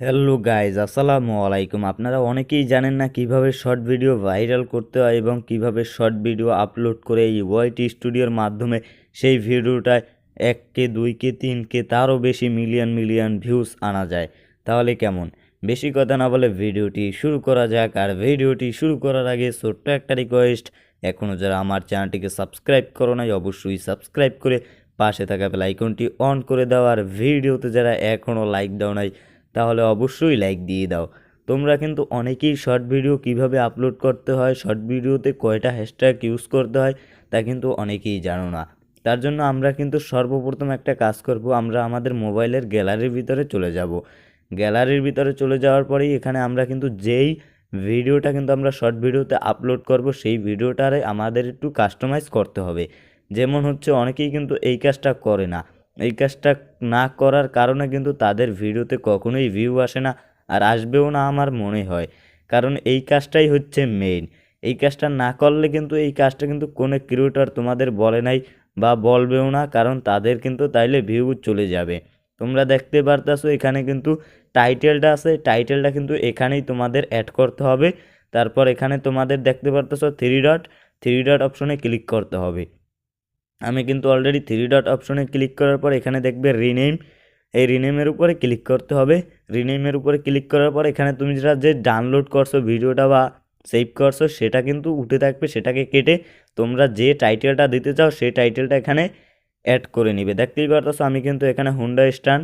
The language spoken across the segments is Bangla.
হ্যালো গাইজ আসসালামু আলাইকুম। আপনারা অনেকেই জানেন না কীভাবে শর্ট ভিডিও ভাইরাল করতে হয় এবং কীভাবে শর্ট ভিডিও আপলোড করে এই ওয়াইটি স্টুডিওর মাধ্যমে সেই ভিডিওটায় এক কে দুই কে তিন কে তারও বেশি মিলিয়ন মিলিয়ন ভিউজ আনা যায়। তাহলে কেমন? বেশি কথা না বলে ভিডিওটি শুরু করা যাক। আর ভিডিওটি শুরু করার আগে ছোট্ট একটা রিকোয়েস্ট এখনও যারা আমার চ্যানেলটিকে সাবস্ক্রাইব করো নাই, অবশ্যই সাবস্ক্রাইব করে পাশে থাকা বেল আইকনটি অন করে দাও। আর ভিডিওতে যারা এখনও লাইক দাও নাই তাহলে অবশ্যই লাইক দিয়ে দাও। তোমরা কিন্তু অনেকেই শর্ট ভিডিও কীভাবে আপলোড করতে হয় শর্ট ভিডিওতে কয়টা হ্যাশট্যাগ ইউজ করতে হয়, তা কিন্তু অনেকেই জানো না। তার জন্য আমরা কিন্তু সর্বপ্রথম একটা কাজ করব, আমরা আমাদের মোবাইলের গ্যালারির ভিতরে চলে যাব। গ্যালারির ভিতরে চলে যাওয়ার পরেই এখানে আমরা কিন্তু যেই ভিডিওটা কিন্তু আমরা শর্ট ভিডিওতে আপলোড করব, সেই ভিডিওটারে আমাদের একটু কাস্টমাইজ করতে হবে। যেমন হচ্ছে অনেকেই কিন্তু এই কাজটা করে না। এই কাজটা না করার কারণে কিন্তু তাদের ভিডিওতে কখনোই ভিউ আসে না আর আসবেও না আমার মনে হয়। কারণ এই কাজটাই হচ্ছে মেইন এই কাজটা না করলে কিন্তু এই কাজটা কিন্তু কোনো ক্রিয়েটর তোমাদের বলে নাই বা বলবেও না, কারণ তাদের কিন্তু তাইলে ভিউ চলে যাবে। তোমরা দেখতে পারতাছো এখানে কিন্তু টাইটেলটা আছে টাইটেলটা কিন্তু এখানেই তোমাদের অ্যাড করতে হবে। তারপর এখানে তোমাদের দেখতে পারতেছো থ্রি ডট থ্রি ডট অপশনে ক্লিক করতে হবে। আমি কিন্তু অলরেডি থ্রি ডট অপশনে ক্লিক করার পর এখানে দেখবে রিনেম এই রিনেমের উপরে ক্লিক করতে হবে। রিনেমের উপরে ক্লিক করার পর এখানে তুমি যেটা যে ডাউনলোড করছ ভিডিওটা বা সেভ করছ, সেটা কিন্তু উঠে থাকবে, সেটাকে কেটে তোমরা যে টাইটেলটা দিতে চাও, সেই টাইটেলটা এখানে অ্যাড করে নিবে। দেখতেই পারতেছো, আমি কিন্তু এখানে হুন্ডা স্টান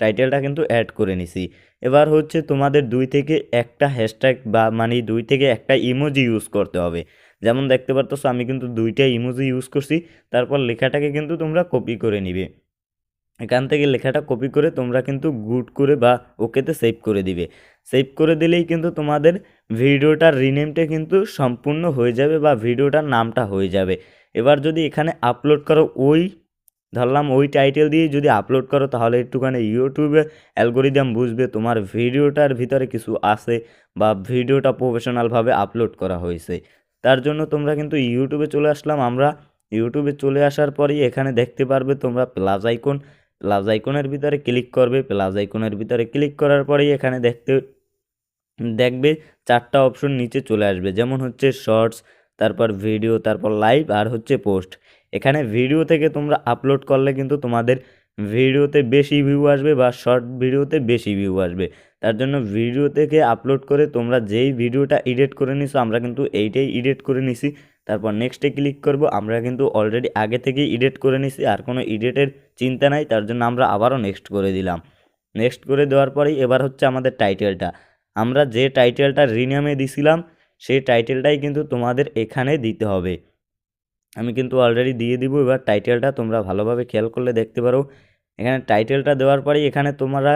টাইটেলটা কিন্তু অ্যাড করে নিছি। এবার হচ্ছে তোমাদের দুই থেকে একটা হ্যাশট্যাগ বা মানে দুই থেকে একটা ইমোজি ইউজ করতে হবে। যেমন দেখতে পারতেছো, আমি কিন্তু দুইটা ইমোজি ইউজ করছি। তারপর লেখাটাকে কিন্তু তোমরা কপি করে নিবে। এখান থেকে লেখাটা কপি করে তোমরা কিন্তু গুড করে বা ওকেতে সেভ করে দিবে। সেভ করে দিলেই কিন্তু তোমাদের ভিডিওটার রিনেমটা কিন্তু সম্পূর্ণ হয়ে যাবে বা ভিডিওটার নামটা হয়ে যাবে। এবার যদি এখানে আপলোড করো ওই, ধরলাম ওই টাইটেল দিয়ে যদি আপলোড করো, তাহলে একটুখানি ইউটিউবে অ্যালগোরিদম বুঝবে তোমার ভিডিওটার ভিতরে কিছু আছে বা ভিডিওটা প্রফেশনালভাবে আপলোড করা হয়েছে। তার জন্য তোমরা কিন্তু ইউটিউবে চলে আসলাম। আমরা ইউটিউবে চলে আসার পরেই এখানে দেখতে পারবে তোমরা প্লাস আইকন। প্লাস আইকনের ভিতরে ক্লিক করবে। প্লাস আইকনের ভিতরে ক্লিক করার পরেই এখানে দেখতে, দেখবে চারটা অপশন নিচে চলে আসবে। যেমন হচ্ছে শর্টস, তারপর ভিডিও, তারপর লাইভ আর হচ্ছে পোস্ট। এখানে ভিডিও থেকে তোমরা আপলোড করলে কিন্তু তোমাদের ভিডিওতে বেশি ভিউ আসবে বা শর্ট ভিডিওতে বেশি ভিউ আসবে। তার জন্য ভিডিও থেকে আপলোড করে তোমরা যেই ভিডিওটা এডিট করে নিছো, আমরা কিন্তু এইটাই এডিট করে নিছি। তারপর নেক্সটে ক্লিক করব, আমরা কিন্তু অলরেডি আগে থেকেই এডিট করে নিছি, আর কোনো এডিটের চিন্তা নাই, তার জন্য আমরা আবারও নেক্সট করে দিলাম। নেক্সট করে দেওয়ার পরেই এবার হচ্ছে আমাদের টাইটেলটা আমরা যে টাইটেলটা রিনামে দিছিলাম, সেই টাইটেলটাই কিন্তু তোমাদের এখানে দিতে হবে। আমি কিন্তু অলরেডি দিয়ে দিব। এবার টাইটেলটা তোমরা ভালোভাবে খেয়াল করলে দেখতে পারো। এখানে টাইটেলটা দেওয়ার পরেই এখানে তোমরা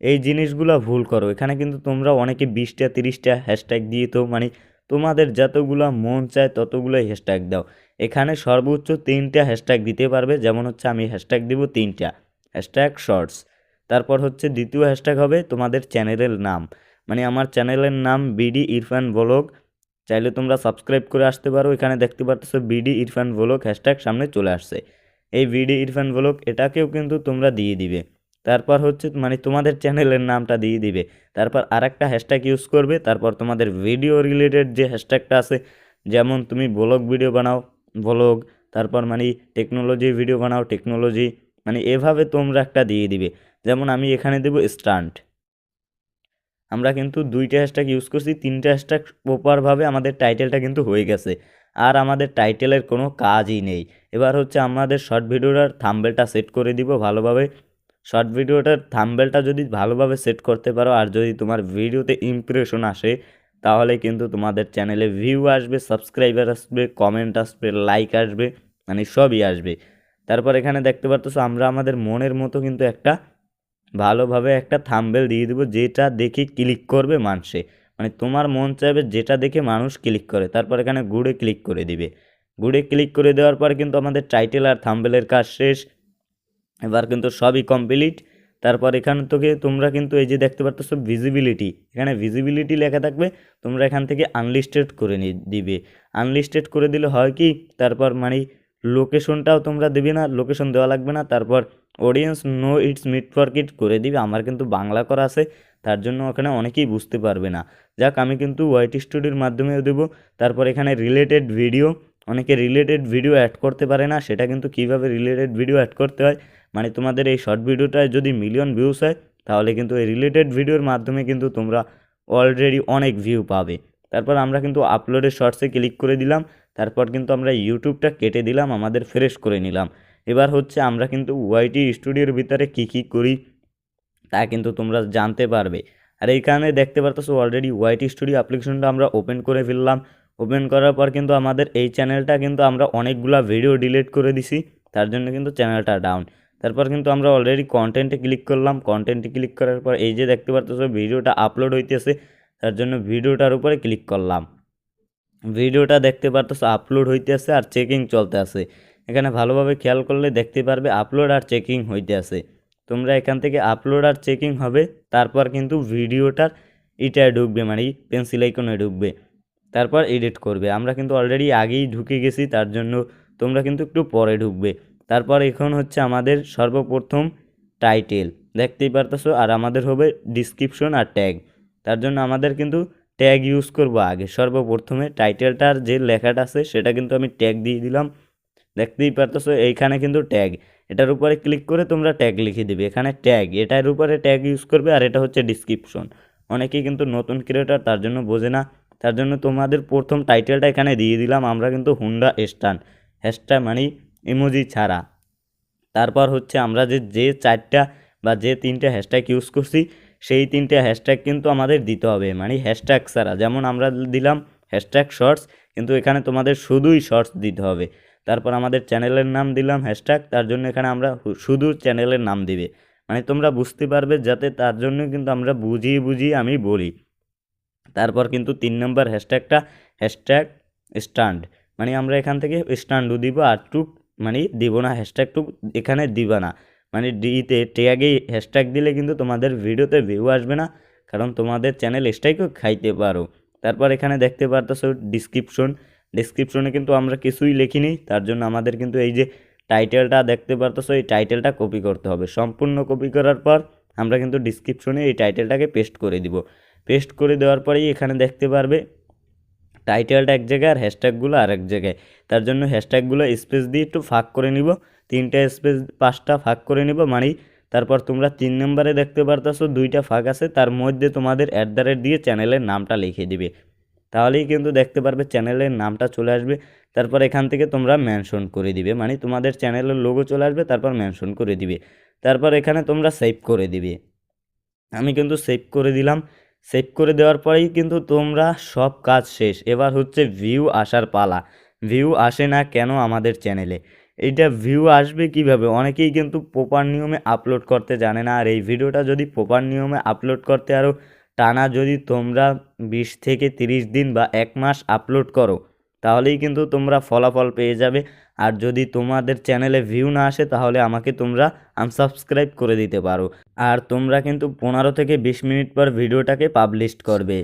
এই জিনিসগুলো ভুল করো। এখানে কিন্তু তোমরা অনেকে বিশটা, তিরিশটা হ্যাশট্যাগ দিয়ে তো মানে তোমাদের যতগুলো মন চায় ততগুলোই হ্যাশট্যাগ দাও। এখানে সর্বোচ্চ তিনটা হ্যাশট্যাগ দিতে পারবে। যেমন হচ্ছে আমি হ্যাশট্যাগ দিব তিনটা হ্যাশট্যাগ শর্টস তারপর হচ্ছে দ্বিতীয় হ্যাশট্যাগ হবে তোমাদের চ্যানেলের নাম। মানে আমার চ্যানেলের নাম বিডি ইরফান ব্লগ চাইলে তোমরা সাবস্ক্রাইব করে আসতে পারো। এখানে দেখতে পাচ্ছ বিডি ইরফান ব্লগ হ্যাশট্যাগ সামনে চলে আসছে। এই বিডি ইরফান ব্লগ এটাকেও কিন্তু তোমরা দিয়ে দিবে। তারপর হচ্ছে মানে তোমাদের চ্যানেলের নামটা দিয়ে দিবে। তারপর আরেকটা হ্যাশট্যাগ ইউজ করবে। তারপর তোমাদের ভিডিও রিলেটেড যে হ্যাশট্যাগটা আছে, যেমন তুমি ব্লগ ভিডিও বানাও ব্লগ তারপর মানে টেকনোলজি ভিডিও বানাও টেকনোলজি মানে এভাবে তোমরা একটা দিয়ে দিবে। যেমন আমি এখানে দেবো স্টান্ট আমরা কিন্তু দুইটা হ্যাশট্যাগ ইউজ করছি, তিনটা হ্যাশট্যাগ প্রপারভাবে আমাদের টাইটেলটা কিন্তু হয়ে গেছে। আর আমাদের টাইটেলের কোনো কাজই নেই। এবার হচ্ছে আমাদের শর্ট ভিডিওটার থাম্বেলটা সেট করে দিব ভালোভাবে। শর্ট ভিডিওটার থাম্বেলটা যদি ভালোভাবে সেট করতে পারো, আর যদি তোমার ভিডিওতে ইমপ্রেশন আসে, তাহলে কিন্তু তোমাদের চ্যানেলে ভিউ আসবে সাবস্ক্রাইবার আসবে কমেন্ট আসবে লাইক আসবে মানে সবই আসবে। তারপর এখানে দেখতে পারতো আমরা আমাদের মনের মতো কিন্তু একটা ভালোভাবে একটা থাম্বেল দিয়ে দেবো, যেটা দেখে ক্লিক করবে মানুষে। মানে তোমার মন চাইবে যেটা দেখে মানুষ ক্লিক করে। তারপর এখানে গুড়ে ক্লিক করে দিবে। গুড়ে ক্লিক করে দেওয়ার পর কিন্তু আমাদের টাইটেল আর থাম্বেলের কাজ শেষ। এবার কিন্তু সবই কমপ্লিট তারপর এখান থেকে তোমরা কিন্তু এই যে দেখতে পাচ্ছ ভিজিবিলিটি এখানে ভিজিবিলিটি লেখা থাকবে, তোমরা এখান থেকে আনলিস্টেড করে দিবে। আনলিস্টেড করে দিলে হয় কি? তারপর মানে লোকেশনটাও তোমরা দেবে না, লোকেশন দেওয়া লাগবে না। তারপর audience no it's made for kids করে দিবে। আমার কিন্তু বাংলা করা আছে, তার জন্য ওখানে অনেকেই বুঝতে পারবে না। যাক, আমি কিন্তু ওয়াইটি স্টুডিওর মাধ্যমেও দেবো। তারপর এখানে রিলেটেড ভিডিও অনেকে রিলেটেড ভিডিও অ্যাড করতে পারে না, সেটা কিন্তু কীভাবে রিলেটেড ভিডিও অ্যাড করতে হয়? মানে তোমাদের এই শর্ট ভিডিওটায় যদি মিলিয়ন ভিউস হয়, তাহলে কিন্তু এই রিলেটেড ভিডিওর মাধ্যমে কিন্তু তোমরা অলরেডি অনেক ভিউ পাবে। তারপর আমরা কিন্তু আপলোডের শর্টসে ক্লিক করে দিলাম। তারপর কিন্তু আমরা ইউটিউবটা কেটে দিলাম, আমাদের ফ্রেশ করে নিলাম। এবার হচ্ছে আমরা কিন্তু ওয়াইটি স্টুডিওর ভিতরে কী কী করি তা কিন্তু তোমরা জানতে পারবে। আর এইখানে দেখতে পারতেছো অলরেডি ওয়াইটি স্টুডিও অ্যাপ্লিকেশনটা আমরা ওপেন করে ফেললাম। ওপেন করার পর কিন্তু আমাদের এই চ্যানেলটা কিন্তু আমরা অনেকগুলা ভিডিও ডিলিট করে দিছি, তার জন্য কিন্তু চ্যানেলটা ডাউন তারপর কিন্তু আমরা অলরেডি কন্টেন্টে ক্লিক করলাম। কন্টেন্টে ক্লিক করার পর এই যে দেখতে পারতেছো ভিডিওটা আপলোড হইতেছে, তার জন্য ভিডিওটার উপরে ক্লিক করলাম। ভিডিওটা দেখতে পারতেছো আপলোড হইতে আছে আর চেকিং চলতে আছে। এখানে ভালোভাবে খেয়াল করলে দেখতে পারবে আপলোড আর চেকিং হইতে আছে। তোমরা এখান থেকে আপলোড আর চেকিং হবে, তারপর কিন্তু ভিডিওটার এটায় ঢুকবে মানে পেন্সিল আইকনে ঢুকবে। তারপর এডিট করবে। আমরা কিন্তু অলরেডি আগেই ঢুকে গেছি, তার জন্য তোমরা কিন্তু একটু পরে ঢুকবে। তারপর এখন হচ্ছে আমাদের সর্বপ্রথম টাইটেল দেখতেই পারতেছো, আর আমাদের হবে ডিসক্রিপশন আর ট্যাগ তার জন্য আমাদের কিন্তু ট্যাগ ইউজ করব আগে। সর্বপ্রথমে টাইটেলটার যে লেখাটা আছে, সেটা কিন্তু আমি ট্যাগ দিয়ে দিলাম। দেখতেই পারতেছো, এইখানে কিন্তু ট্যাগ এটার উপরে ক্লিক করে তোমরা ট্যাগ লিখে দিবে। এখানে ট্যাগ এটার উপরে ট্যাগ ইউজ করবে আর এটা হচ্ছে ডিসক্রিপশন অনেকেই কিন্তু নতুন ক্রিয়েটার তার জন্য বোঝে না। তার জন্য তোমাদের প্রথম টাইটেলটা এখানে দিয়ে দিলাম, আমরা কিন্তু হুন্ডা স্টান হ্যাশট্যাগ মানে ইমোজি ছাড়া। তারপর হচ্ছে আমরা যে যে চারটা বা যে তিনটা হ্যাশট্যাগ ইউজ করছি সেই তিনটে হ্যাশট্যাগ কিন্তু আমাদের দিতে হবে মানে হ্যাশট্যাগ ছাড়া। যেমন আমরা দিলাম হ্যাশট্যাগ শর্টস কিন্তু এখানে তোমাদের শুধুই শর্টস দিতে হবে। তারপর আমাদের চ্যানেলের নাম দিলাম হ্যাশট্যাগ তার জন্য এখানে আমরা শুধু চ্যানেলের নাম দিবে। মানে তোমরা বুঝতে পারবে যাতে তার জন্য কিন্তু আমরা বুঝিয়ে বুঝিয়ে আমি বলি। তারপর কিন্তু তিন নম্বর হ্যাশট্যাগটা হ্যাশট্যাগ স্ট্যান্ড মানে আমরা এখান থেকে স্ট্যান্ডও দিব, আর টুক মানে দিব না হ্যাশট্যাগ টুক এখানে দিবা না। মানে ডিতে ট্যাগে হ্যাশট্যাগ দিলে কিন্তু তোমাদের ভিডিওতে ভিউ আসবে না। কারণ তোমাদের চ্যানেল স্ট্রাইকও খাইতে পারো। তারপর এখানে দেখতে পারতেছো ডিসক্রিপশন ডিসক্রিপশনে কিন্তু আমরা কিছুই লিখিনি। তার জন্য আমাদের কিন্তু এই যে টাইটেলটা দেখতে পারতেছো, এই টাইটেলটা কপি করতে হবে। সম্পূর্ণ কপি করার পর আমরা কিন্তু ডিসক্রিপশনে এই টাইটেলটাকে পেস্ট করে দিব। পেস্ট করে দেওয়ার পরেই এখানে দেখতে পারবে টাইটেলটা এক জায়গায় আর হ্যাশট্যাগুলো আর এক জায়গায়। তার জন্য হ্যাশট্যাগুলো স্পেস দিয়ে একটু ফাঁক করে নিব। তিনটা স্পেস, পাঁচটা ফাঁক করে নিব। মানে তারপর তোমরা তিন নম্বরে দেখতে পারতেছো, দুইটা ফাঁক আছে। তার মধ্যে তোমাদের অ্যাট দ্য রেট দিয়ে চ্যানেলের নামটা লিখে দিবে। তাহলেই কিন্তু দেখতে পারবে চ্যানেলের নামটা চলে আসবে। তারপর এখান থেকে তোমরা মেনশন করে দিবে। মানে তোমাদের চ্যানেলের লোগো চলে আসবে, তারপর মেনশন করে দিবে। তারপর এখানে তোমরা সেভ করে দিবে। আমি কিন্তু সেভ করে দিলাম। সেভ করে দেওয়ার পরেই কিন্তু তোমরা সব কাজ শেষ। এবার হচ্ছে ভিউ আসার পালা। ভিউ আসে না কেন আমাদের চ্যানেলে এইটা ভিউ আসবে কীভাবে? অনেকেই কিন্তু প্রপার নিয়মে আপলোড করতে জানে না। আর এই ভিডিওটা যদি প্রপার নিয়মে আপলোড করতে আরও টানা যদি তোমরা বিশ থেকে তিরিশ দিন বা এক মাস আপলোড করো, তাহলেই কিন্তু তোমরা ফলাফল পেয়ে যাবে। আর যদি তোমাদের চ্যানেলে ভিউ না আসে, তাহলে আমাকে তোমরা আনসাবস্ক্রাইব করে দিতে পারো। আর তোমরা কিন্তু পনেরো থেকে বিশ মিনিট পর ভিডিওটাকে পাবলিশ করবে।